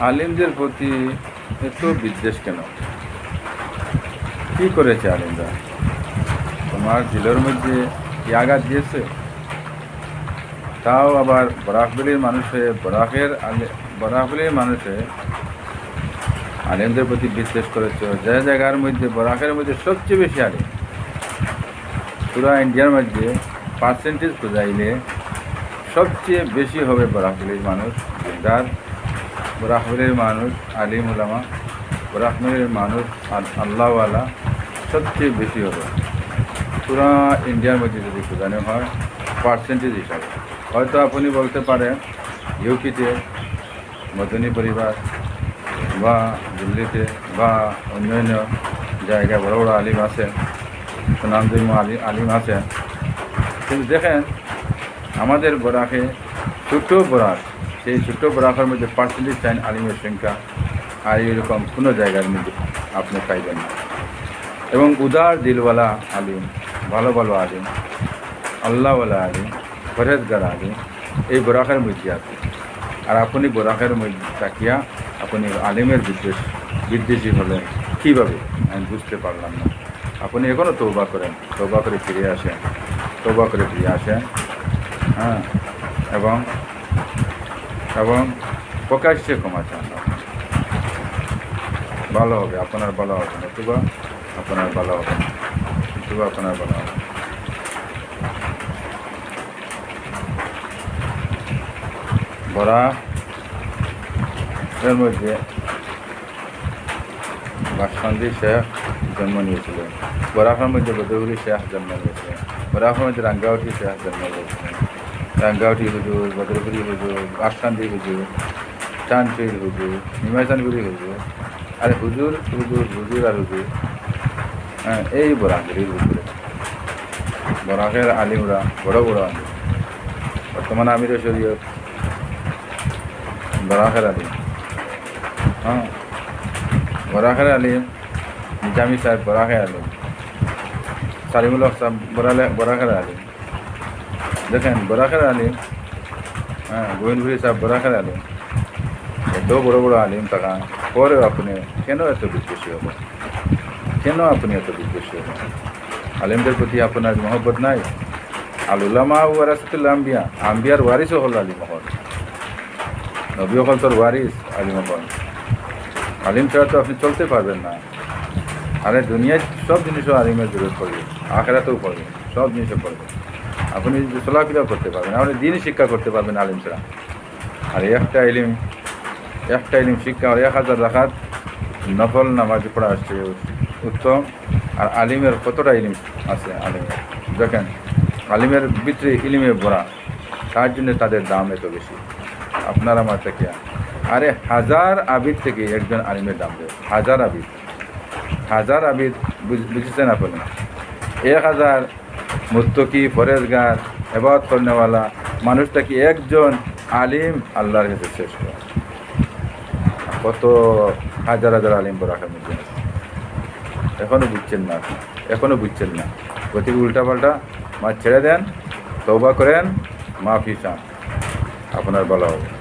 আলিমদের প্রতি এত বিদ্বেষ কেন? কি করেছে আলিমরা? তোমার দিলের মধ্যে কি আঘাত দিয়েছে? তাও আবার বরাকবলির মানুষে, বরাকের আলি- বরাকবলির মানুষে আলিমদের প্রতি বিশ্বাস করেছে। যে জায়গার মধ্যে, বরাকের মধ্যে সবচেয়ে বেশি আলিম। পুরা ইন্ডিয়ার মধ্যে পার্সেন্টেজ বুঝাইলে সবচেয়ে বেশি হবে বরাকবলির মানুষ যার বরাকবলির মানুষ, আলিম উলামা বরাকবলির মানুষ, আল- আল্লাহওয়ালা সবচেয়ে বেশি হবে। পুরা ইন্ডিয়ার মধ্যে যদি বোঝানো হয় পার্সেন্টেজ হিসাবে। হয়তো আপনি বলতে পারেন, ইউপিতে, মদনী পরিবার বা দিল্লিতে বা অন্যান্য জায়গায় বড় বড় আলিম আছে সুনামজন্ম আলি আলিম আছে। কিন্তু দেখেন, আমাদের বরাকে ছোটো বরাক সেই ছোটো বরাকের মধ্যে পার্সেন্টেজ চাইন আলিমের সংখ্যা আর এরকম কোনো জায়গার মধ্যে আপনি পাইবেন না। এবং উদার দিলওয়ালা আলিম, ভালো ভালো আলিম, আল্লাহওয়ালা আলিম ফরেজগার আলিম এই বরাকের মধ্যে আছে। আর আপনি বরাকের মধ্যে তাকিয়া আপনি আলিমের বিদ্বেষ বিদ্বেষী হলেন কীভাবে? আমি বুঝতে পারলাম না। আপনি এখনও তৌবা করেন তৌবা করে ফিরে আসেন তৌবা করে ফিরে আসেন হ্যাঁ এবং এবং প্রকাশ্যে ক্ষমা চান ভালো হবে, আপনার ভালো হবে নতুবা আপনার ভালো হবে। নতুবা আপনার ভালো হবে। বড়া, এর মধ্যে বাসকান্দি শেখ জন্ম নিয়েছিলেন। বরাফের মধ্যে বদরুলি শেখ জন্ম নিয়েছিলেন। বরাফের মধ্যে রাঙ্গাউটি শেখ জন্ম নিয়েছিলেন। রাঙ্গাউটি হুজুর বদরপুরি হুজুর বাসকান্দি হুজুর চানচুর হুজুর নিমাইচানগুড়ি হুজুর, আরে হুজুর হুজুর হুজুর আর হুজুর হ্যাঁ এই বরাঙ্গির হুজুর। বরাকের আলিমরা, বড় বড় আলিম। বর্তমান আমির শরীয়ত বরাকের আলিম। হ্যাঁ বরাকের আলিম, নিজামি সাহেব বরাকের আলিম। সালিমুল হক সাহেব বরাকের আলিম। দেখেন বরাকের আলিম। হ্যাঁ গোবিন্দপুরি সাহেব বরাকের আলিম। এত বড় বড় আলিম থাকা পরেও আপনি কেন এত বিদ্বেষী হবেন? কেন আপনি এত বিদ্বেষী হবেন? আলিমদের প্রতি আপনার মহব্বত নাই? আল উলামা ওয়ারাসতুল আম্বিয়া, আম্বিয়ার ওয়ারিসও হল আলী মহল। নবী হল তোর ওয়ারিস, আলী মহল। আলিম ছাড়া তো আপনি চলতে পারবেন না। আরে, দুনিয়ায় সব জিনিসও আলিমের জরুরত পড়বে, আখেরাতেও পড়বে, সব জিনিসও পড়বে। আপনি চলাফেরাও করতে পারবেন, আপনি দিন শিক্ষা করতে পারবেন আলিম ছাড়া। আর একটা ইলিম একটা ইলিম শিক্ষা, আর এক হাজার রাখাত নফল নামাজ পড়া আসছে উত্তম। আর আলিমের কতটা ইলিম আছে আলিমের দেখেন, আলিমের ভিতরে ইলিমে ভরা, তার জন্য তাদের দাম এত বেশি। আপনার আমার থেকে, আরে হাজার আবিদ থেকে একজন আলিমের দাম দেয়, হাজার আবিদ। হাজার আবিদ বুঝ- বুঝেছেন আপনি? এক হাজার মুত্তকি, ফরেজগার এবাদত করনেওয়ালা মানুষটা কি একজন আলিম আল্লাহর কাছে শ্রেষ্ঠ। কত হাজার হাজার আলিম বরাকের মধ্যে এখনও বুঝছেন না। এখনও বুঝছেন না। গতিকে উল্টাপাল্টা মা ছেড়ে দেন তৌবা করেন, মাফি চান। আপনার বলা হবে।